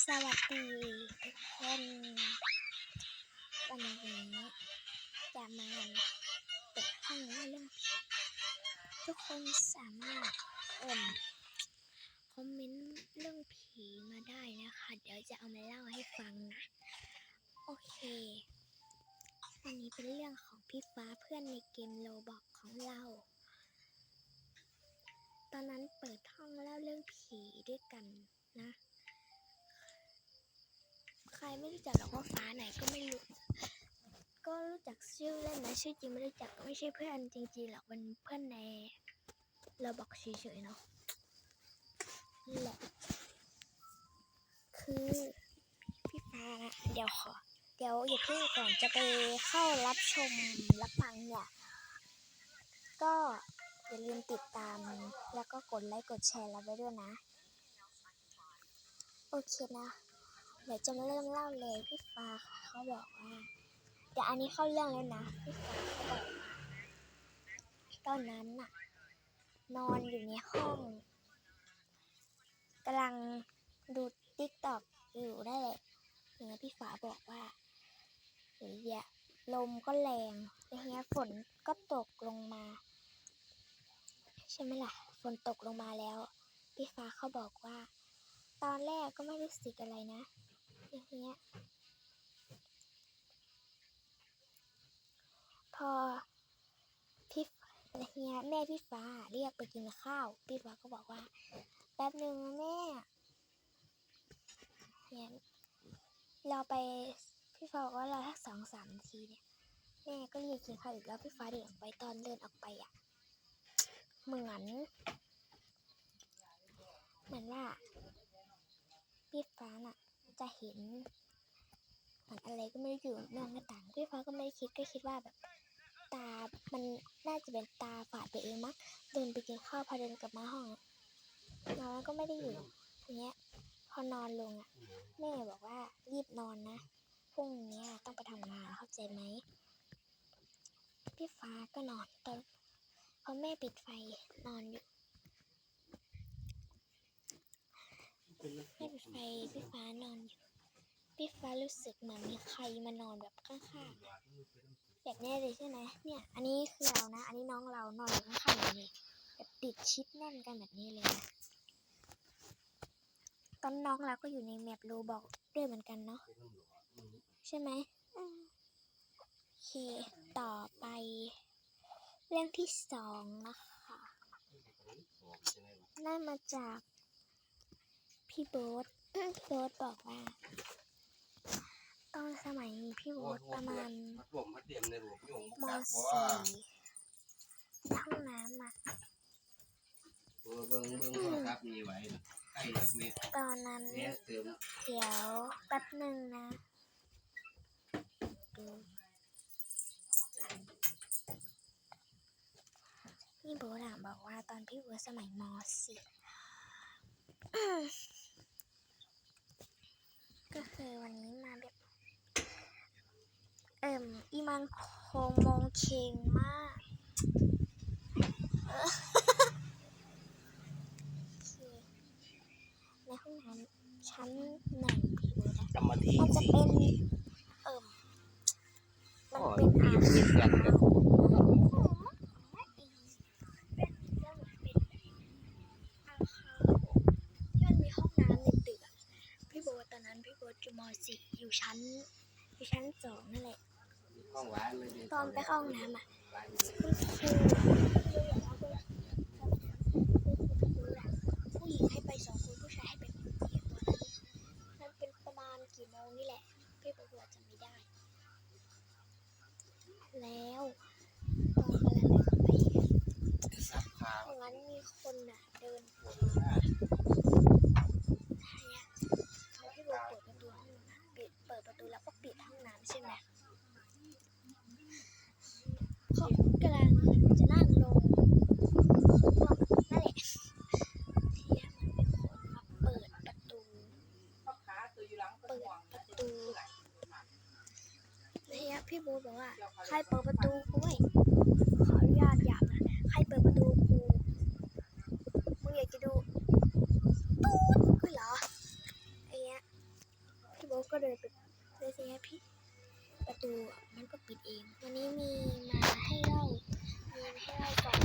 สวัสดีทุกคนวันนี้จะมาเปิดห้องเล่าเรื่องผีทุกคนสามารถเอ่มคอมเมนต์เรื่องผีมาได้นะคะเดี๋ยวจะเอามาเล่าให้ฟังนะ โอเค วันนี้เป็นเรื่องของพี่ฟ้าเพื่อนในเกมโลบอกของเรา ตอนนั้นเปิดห้องเล่าเรื่องผีด้วยกันนะ ไม่รู้จักหรอกว่าฟ้าไหนก็ไม่รู้ ก็รู้จักชื่อเล่นนะชื่อจริงไม่รู้จักก็ไม่ใช่เพื่อนจริงๆหรอกเป็นเพื่อนในเราบอกเฉยๆเนาะนี่แหละคือพี่ฟ้านะเดี๋ยวขอเดี๋ยวอย่าเพิ่งก่อนจะไปเข้ารับชมรับฟังเนี่ยก็อย่าลืมติดตามแล้วก็กดไลค์กดแชร์เราไว้ด้วยนะ โอเคนะ เดี๋ยวจะมาเริ่มเล่าเลยพี่ฟ้าเขาบอกว่าเดี๋ยวอันนี้เข้าเรื่องแล้วนะพี่ฟ้าเขาบอกว่าตอนนั้นน่ะ นอนอยู่ในห้องกำลังดูติ๊กต็อกอยู่ได้แหละอย่างเงี้ยพี่ฟ้าบอกว่าเฮ้ยลมก็แรงอย่างเงี้ยฝนก็ตกลงมาใช่ไหมล่ะฝนตกลงมาแล้ว พี่ฟ้าเขาบอกว่า ตอนแรกก็ไม่รู้สึกอะไรนะ อย่างเงี้ย พอพี่เฮียแม่พี่ฟ้าเรียกไปกินข้าว พี่ฟ้าก็บอกว่า แป๊บหนึ่งแม่เฮียเราไปพี่ฟ้าบอกว่าเราทักสองสามนาทีเนี่ยแม่ก็เรียกกินข้าวอีกแล้วพี่ฟ้าเดินออกไปตอนเดินออกไปอะ เหมือน เหมือนว่า จะเห็นเหมือนอะไรก็ไม่รู้อยู่นอกหน้าต่างพี่ฟ้าก็ไม่ได้คิดก็คิดว่าแบบตา มันน่าจะเป็นตาฝาดไปเองมั้งเดินไปกินข้าวพอเดินกลับมาห้องนอนก็ไม่ได้อยู่ทีเนี้ย พอนอนลงอะแม่บอกว่ารีบนอนนะพรุ่งนี้ต้องไปทำงานเข้าใจไหมพี่ฟ้าก็นอนตอนพอแม่ปิดไฟนอนอยู่ ไม่ปิดไฟพี่ฟ้านอนอยู่พี่ฟ้ารู้สึกเหมือนมีใครมานอนแบบข้างๆแบบแนี้เลยใช่ไหมเนี่ย อันนี้คือเรานะ อันนี้น้องเรานอนอยู่ข้างๆแบบนี้แบบติดชิดแน่นกันแบบนี้เลยนะตอนน้องเราก็อยู่ในแมปโลบอกด้วยเหมือนกันเนาะใช่ไหมอืมโอเคต่อไป เรื่องที่สองนะคะได้มาจาก พี่โบ๊ทพี่โบ๊ทบอกว่าตอนสมัยพี่โบ๊ทประมาณมัดบ่มมัดเดียมในหลวงพี่หงมกักบ่สี่ห้องน้ำอะเบิ่งเบิ่งเบิ่งโทรศัพท์นี่ไว้น่ะใกล้แบบนี้ตอนนั้นแม่เติมเดี๋ยวแป๊บหนึ่งนะดูพี่โบ๊ทอะบอกว่าตอนพี่โบ๊ทสมัยมสี่ ก็คือวันนี้มาแบบ เอิ่ มอีมันโคงมงเคงมากเออโอเคในห้องน้ำชั้นหนึ่งพี่โบ๊ทอะกรรมทีมันจะสี่เป็นเอิ่มมันเป็นอาอยู่ติดกันคารนะที่มันมีห้องน้ำในตึกอะพี่โบทตอนนั้นพี่โบทอยู่มสี่อยู่ชั้น อยู่ชั้นสองนั่นแหละ ตอนไปเข้าห้องน้ำอะหวานคุณครูผู้หญิงให้ไปสองคนผู้ชายให้ไปคนเดียวตอนนั้นมันเป็นประมาณกี่โมงนี่แหละพี่โบทจำไม่ได้ แล้วตอนกำลังเดินไปซับขาตรงนั้นมีคนอะ พี่โบบอกว่า ใครเปิดประตูกูเว้ยขออนุญาตหยาบนะ ใครเปิดประตูกู มึงอยากจะดูตูดกูเหรอไอ้เงี้ย พี่โบก็เดินไปเลยสิฮะพี่ ประตูมันก็ปิดเอง วันนี้มีมาให้เล่า มีมาให้เล่าก่อน